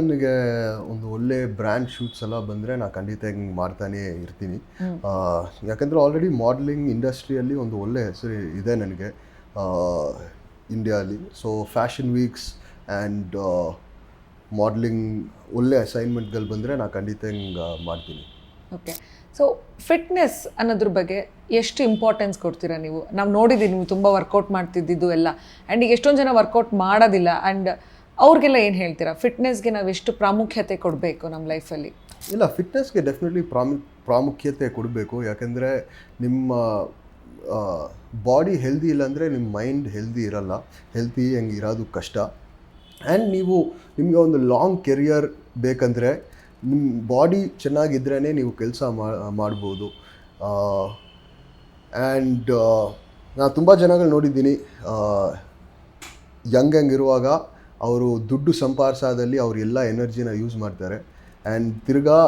ನನಗೆ ಒಂದು ಒಳ್ಳೆ ಬ್ರ್ಯಾಂಡ್ ಶೂಟ್ಸ್ ಎಲ್ಲ ಬಂದರೆ ನಾನು ಖಂಡಿತ ಹಿಂಗೆ ಮಾಡ್ತಾನೆ ಇರ್ತೀನಿ. ಯಾಕಂದರೆ ಆಲ್ರೆಡಿ ಮಾಡಲಿಂಗ್ ಇಂಡಸ್ಟ್ರಿಯಲ್ಲಿ ಒಂದು ಒಳ್ಳೆ ಹೆಸರು ಇದೆ ನನಗೆ ಇಂಡಿಯಾಲಿ so fashion weeks and modeling ಒಳ್ಳೆ ಅಸೈನ್ಮೆಂಟ್ಗಳು ಬಂದರೆ ನಾನು ಖಂಡಿತ ಹಿಂಗೆ ಮಾಡ್ತೀನಿ. ಓಕೆ ಸೊ ಫಿಟ್ನೆಸ್ ಅನ್ನೋದ್ರ ಬಗ್ಗೆ ಎಷ್ಟು ಇಂಪಾರ್ಟೆನ್ಸ್ ಕೊಡ್ತೀರಾ ನೀವು? ನಾವು ನೋಡಿದ್ದೀವಿ ನೀವು ತುಂಬ ವರ್ಕೌಟ್ ಮಾಡ್ತಿದ್ದಿದ್ದು ಎಲ್ಲ. ಆ್ಯಂಡ್ ಈಗ ಎಷ್ಟೊಂದು ಜನ ವರ್ಕೌಟ್ ಮಾಡೋದಿಲ್ಲ. ಆ್ಯಂಡ್ ಅವ್ರಿಗೆಲ್ಲ ಏನು ಹೇಳ್ತೀರಾ? ಫಿಟ್ನೆಸ್ಗೆ ನಾವು ಎಷ್ಟು ಪ್ರಾಮುಖ್ಯತೆ ಕೊಡಬೇಕು ನಮ್ಮ ಲೈಫಲ್ಲಿ ಇಲ್ಲ ಫಿಟ್ನೆಸ್ಗೆ ಡೆಫಿನೆಟ್ಲಿ ಪ್ರಾಮು, ಪ್ರಾಮುಖ್ಯತೆ ಕೊಡಬೇಕು. ಯಾಕೆಂದರೆ ನಿಮ್ಮ ಬಾಡಿ ಹೆಲ್ದಿ ಇಲ್ಲಾಂದರೆ ನಿಮ್ಮ ಮೈಂಡ್ ಹೆಲ್ದಿ ಇರಲ್ಲ. ಹೆಲ್ತಿ ಹೆಂಗೆ ಇರೋದು ಕಷ್ಟ. ಆ್ಯಂಡ್ ನೀವು ನಿಮಗೆ ಒಂದು ಲಾಂಗ್ ಕೆರಿಯರ್ ಬೇಕಂದರೆ ನಿಮ್ಮ ಬಾಡಿ ಚೆನ್ನಾಗಿದ್ರೇ ನೀವು ಕೆಲಸ ಮಾಡ್ಬೋದು. ಆ್ಯಂಡ್ ನಾನು ತುಂಬ ಜನಗಳು ನೋಡಿದ್ದೀನಿ. ಯಂಗ್ ಯಂಗ್ ಇರುವಾಗ ಅವರು ದುಡ್ಡು ಸಂಪಾದಿಸೋದಲ್ಲಿ ಅವ್ರು ಎಲ್ಲ ಎನರ್ಜಿನ ಯೂಸ್ ಮಾಡ್ತಾರೆ. ಆ್ಯಂಡ್ ತಿರ್ಗಾ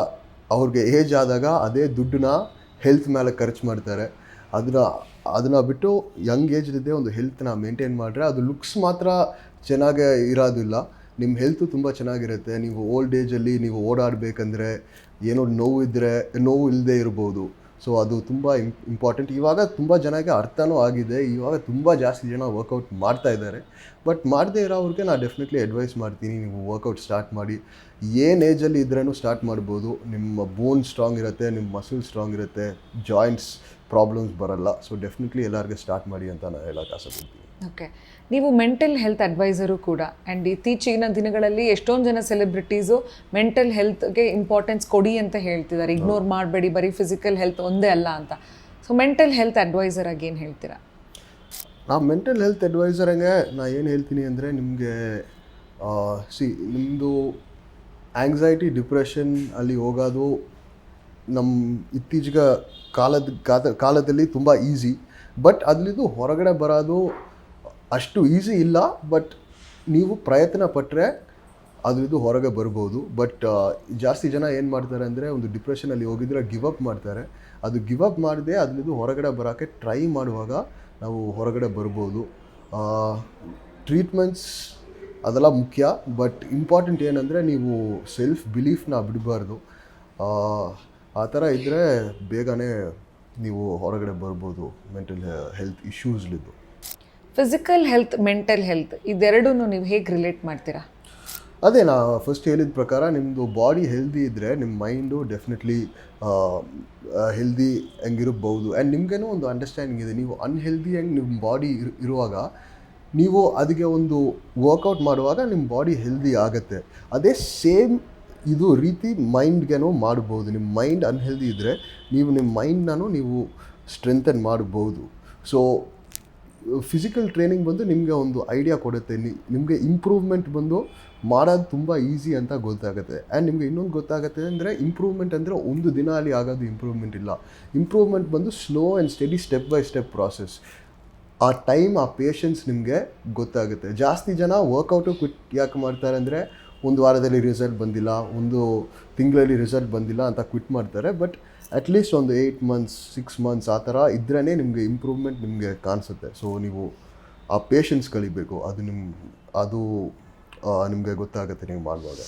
ಅವ್ರಿಗೆ ಏಜ್ ಆದಾಗ ಅದೇ ದುಡ್ಡನ್ನ ಹೆಲ್ತ್ ಮೇಲೆ ಖರ್ಚು ಮಾಡ್ತಾರೆ. ಅದನ್ನ ಅದನ್ನ ಬಿಟ್ಟು ಯಂಗ್ ಏಜ್ದಿದ್ದೇ ಒಂದು ಹೆಲ್ತ್ನ ಮೇಂಟೈನ್ ಮಾಡಿದ್ರೆ ಅದು ಲುಕ್ಸ್ ಮಾತ್ರ ಚೆನ್ನಾಗೇ ಇರೋದಿಲ್ಲ. ನಿಮ್ಮ ಹೆಲ್ತು ತುಂಬ ಚೆನ್ನಾಗಿರುತ್ತೆ. ನೀವು ಓಲ್ಡ್ ಏಜಲ್ಲಿ ನೀವು ಓಡಾಡಬೇಕಂದ್ರೆ ಏನೋ ನೋವು ಇದ್ದರೆ ನೋವು ಇಲ್ಲದೆ ಇರ್ಬೋದು. ಸೊ ಅದು ತುಂಬ ಇಂಪಾರ್ಟೆಂಟ್ ಇವಾಗ ತುಂಬ ಜನಕ್ಕೆ ಅರ್ಥನೂ ಆಗಿದೆ. ಇವಾಗ ತುಂಬ ಜಾಸ್ತಿ ಜನ ವರ್ಕೌಟ್ ಮಾಡ್ತಾ ಇದ್ದಾರೆ. ಬಟ್ ಮಾಡದೇ ಇರೋವ್ರಿಗೆ ನಾನು ಡೆಫಿನೆಟ್ಲಿ ಅಡ್ವೈಸ್ ಮಾಡ್ತೀನಿ. ನೀವು ವರ್ಕೌಟ್ ಸ್ಟಾರ್ಟ್ ಮಾಡಿ. ಏನು ಏಜಲ್ಲಿ ಇದ್ರೂ ಸ್ಟಾರ್ಟ್ ಮಾಡ್ಬೋದು. ನಿಮ್ಮ ಬೋನ್ ಸ್ಟ್ರಾಂಗ್ ಇರುತ್ತೆ, ನಿಮ್ಮ ಮಸಲ್ ಸ್ಟ್ರಾಂಗ್ ಇರುತ್ತೆ. ಜಾಯಿಂಟ್ಸ್ ಪ್ರಾಬ್ಲಮ್ಸ್ ಬರಲ್ಲ. ಸೊ ಡೆಫಿನೆಟ್ಲಿ ಎಲ್ಲರಿಗೆ ಸ್ಟಾರ್ಟ್ ಮಾಡಿ ಅಂತ ನಾನು ಹೇಳೋಕೆ ಆಸೆಪಡ್ತೀನಿ ಓಕೆ ನೀವು ಮೆಂಟಲ್ ಹೆಲ್ತ್ ಅಡ್ವೈಸರು ಕೂಡ ಆ್ಯಂಡ್ ಇತ್ತೀಚಿನ ದಿನಗಳಲ್ಲಿ ಎಷ್ಟೊಂದು ಜನ ಸೆಲೆಬ್ರಿಟೀಸು ಮೆಂಟಲ್ ಹೆಲ್ತ್ಗೆ ಇಂಪಾರ್ಟೆನ್ಸ್ ಕೊಡಿ ಅಂತ ಹೇಳ್ತಿದ್ದಾರೆ ಇಗ್ನೋರ್ ಮಾಡಬೇಡಿ ಬರೀ ಫಿಸಿಕಲ್ ಹೆಲ್ತ್ ಒಂದೇ ಅಲ್ಲ ಅಂತ. ಸೊ ಮೆಂಟಲ್ ಹೆಲ್ತ್ ಅಡ್ವೈಸರ್ ಆಗಿ ಏನು ಹೇಳ್ತೀರಾ? ನಾ ಮೆಂಟಲ್ ಹೆಲ್ತ್ ಅಡ್ವೈಸರಂಗೆ ನಾ ಏನು ಹೇಳ್ತೀನಿ ಅಂದರೆ ನಿಮಗೆ ಸಿ ನಿಮ್ಮದು ಆ್ಯಂಗ್ಸೈಟಿ ಡಿಪ್ರೆಷನ್ ಅಲ್ಲಿ ಹೋಗೋದು ನಮ್ಮ ಇತ್ತೀಚಿನ ಕಾಲದ ಕಾಲದಲ್ಲಿ ತುಂಬ ಈಸಿ ಬಟ್ ಅದ್ರದ್ದು ಹೊರಗಡೆ ಬರೋದು ಅಷ್ಟು ಈಸಿ ಇಲ್ಲ ಬಟ್ ನೀವು ಪ್ರಯತ್ನ ಪಟ್ಟರೆ ಅದ್ರದ್ದು ಹೊರಗೆ ಬರ್ಬೋದು. ಬಟ್ ಜಾಸ್ತಿ ಜನ ಏನು ಮಾಡ್ತಾರೆ ಅಂದರೆ ಒಂದು ಡಿಪ್ರೆಷನಲ್ಲಿ ಹೋಗಿದ್ರೆ ಗಿವ್ ಅಪ್ ಮಾಡ್ತಾರೆ. ಅದು ಗಿವ್ ಅಪ್ ಮಾಡದೆ ಅದ್ರದ್ದು ಹೊರಗಡೆ ಬರೋಕ್ಕೆ ಟ್ರೈ ಮಾಡುವಾಗ ನಾವು ಹೊರಗಡೆ ಬರ್ಬೋದು. ಟ್ರೀಟ್ಮೆಂಟ್ಸ್ ಅದೆಲ್ಲ ಮುಖ್ಯ ಬಟ್ ಇಂಪಾರ್ಟೆಂಟ್ ಏನಂದರೆ ನೀವು ಸೆಲ್ಫ್ ಬಿಲೀಫ್ನ ಬಿಡಬಾರ್ದು. ಆ ಥರ ಇದ್ದರೆ ಬೇಗನೆ ನೀವು ಹೊರಗಡೆ ಬರ್ಬೋದು ಮೆಂಟಲ್ ಹೆಲ್ತ್ ಇಶ್ಯೂಸ್ಲಿದ್ದು ಫಿಸಿಕಲ್ ಹೆಲ್ತ್ ಮೆಂಟಲ್ ಹೆಲ್ತ್ ಇದೆರಡೂ ನೀವು ಹೇಗೆ ರಿಲೇಟ್ ಮಾಡ್ತೀರಾ? ಅದೇ ನಾ ಫಸ್ಟ್ ಹೇಳಿದ ಪ್ರಕಾರ ನಿಮ್ಮದು ಬಾಡಿ ಹೆಲ್ದಿ ಇದ್ದರೆ ನಿಮ್ಮ ಮೈಂಡು ಡೆಫಿನೆಟ್ಲಿ ಹೆಲ್ದಿ ಹೆಂಗಿರಬಹುದು. ಆ್ಯಂಡ್ ನಿಮಗೇನೋ ಒಂದು ಅಂಡರ್ಸ್ಟ್ಯಾಂಡಿಂಗ್ ಇದೆ, ನೀವು ಅನ್ಹೆಲ್ದಿ ಹೆಂಗೆ ನಿಮ್ಮ ಬಾಡಿ ಇರುವಾಗ, ನೀವು ಅದಕ್ಕೆ ಒಂದು ವರ್ಕೌಟ್ ಮಾಡುವಾಗ ನಿಮ್ಮ ಬಾಡಿ ಹೆಲ್ದಿ ಆಗುತ್ತೆ. ಅದೇ ಸೇಮ್ ಇದು ರೀತಿ ಮೈಂಡ್ಗೇನೋ ಮಾಡ್ಬೋದು. ನಿಮ್ಮ ಮೈಂಡ್ ಅನ್ಹೆಲ್ದಿ ಇದ್ದರೆ ನೀವು ನಿಮ್ಮ ಮೈಂಡ್ನೂ ನೀವು ಸ್ಟ್ರೆಂಥನ್ ಮಾಡ್ಬೋದು. ಸೊ ಫಿಸಿಕಲ್ ಟ್ರೈನಿಂಗ್ ಬಂದು ನಿಮಗೆ ಒಂದು ಐಡಿಯಾ ಕೊಡುತ್ತೆ. ನಿಮಗೆ ಇಂಪ್ರೂವ್ಮೆಂಟ್ ಬಂದು ಮಾಡೋದು ತುಂಬ ಈಸಿ ಅಂತ ಗೊತ್ತಾಗುತ್ತೆ. ಆ್ಯಂಡ್ ನಿಮಗೆ ಇನ್ನೊಂದು ಗೊತ್ತಾಗುತ್ತೆ ಅಂದರೆ ಇಂಪ್ರೂವ್ಮೆಂಟ್ ಅಂದರೆ ಒಂದು ದಿನ ಅಲ್ಲಿ ಆಗೋದು ಇಂಪ್ರೂವ್ಮೆಂಟ್ ಇಲ್ಲ. ಇಂಪ್ರೂವ್ಮೆಂಟ್ ಬಂದು slow and steady step by step process ಆ ಟೈಮ್ ಆ ಪೇಷನ್ಸ್ ನಿಮಗೆ ಗೊತ್ತಾಗುತ್ತೆ. ಜಾಸ್ತಿ ಜನ ವರ್ಕೌಟು ಕ್ವಿಟ್ ಯಾಕೆ ಮಾಡ್ತಾರೆ ಅಂದರೆ ಒಂದು ವಾರದಲ್ಲಿ ರಿಸಲ್ಟ್ ಬಂದಿಲ್ಲ, ಒಂದು ತಿಂಗಳಲ್ಲಿ ರಿಸಲ್ಟ್ ಬಂದಿಲ್ಲ ಅಂತ ಕ್ವಿಟ್ ಮಾಡ್ತಾರೆ. ಬಟ್ ಅಟ್ಲೀಸ್ಟ್ ಒಂದು ಏಯ್ಟ್ ಮಂತ್ಸ್ ಸಿಕ್ಸ್ ಮಂತ್ಸ್ ಆ ಥರ ಇದ್ರೇ ನಿಮಗೆ ಇಂಪ್ರೂವ್ಮೆಂಟ್ ನಿಮಗೆ ಕಾಣಿಸುತ್ತೆ. ಸೊ ನೀವು ಆ ಪೇಷನ್ಸ್ ಕಲಿಬೇಕು. ಅದು ನಿಮ್ಮ ಅದು ನಿಮಗೆ ಗೊತ್ತಾಗುತ್ತೆ, ನೀವು ಮಾಡುವಾಗ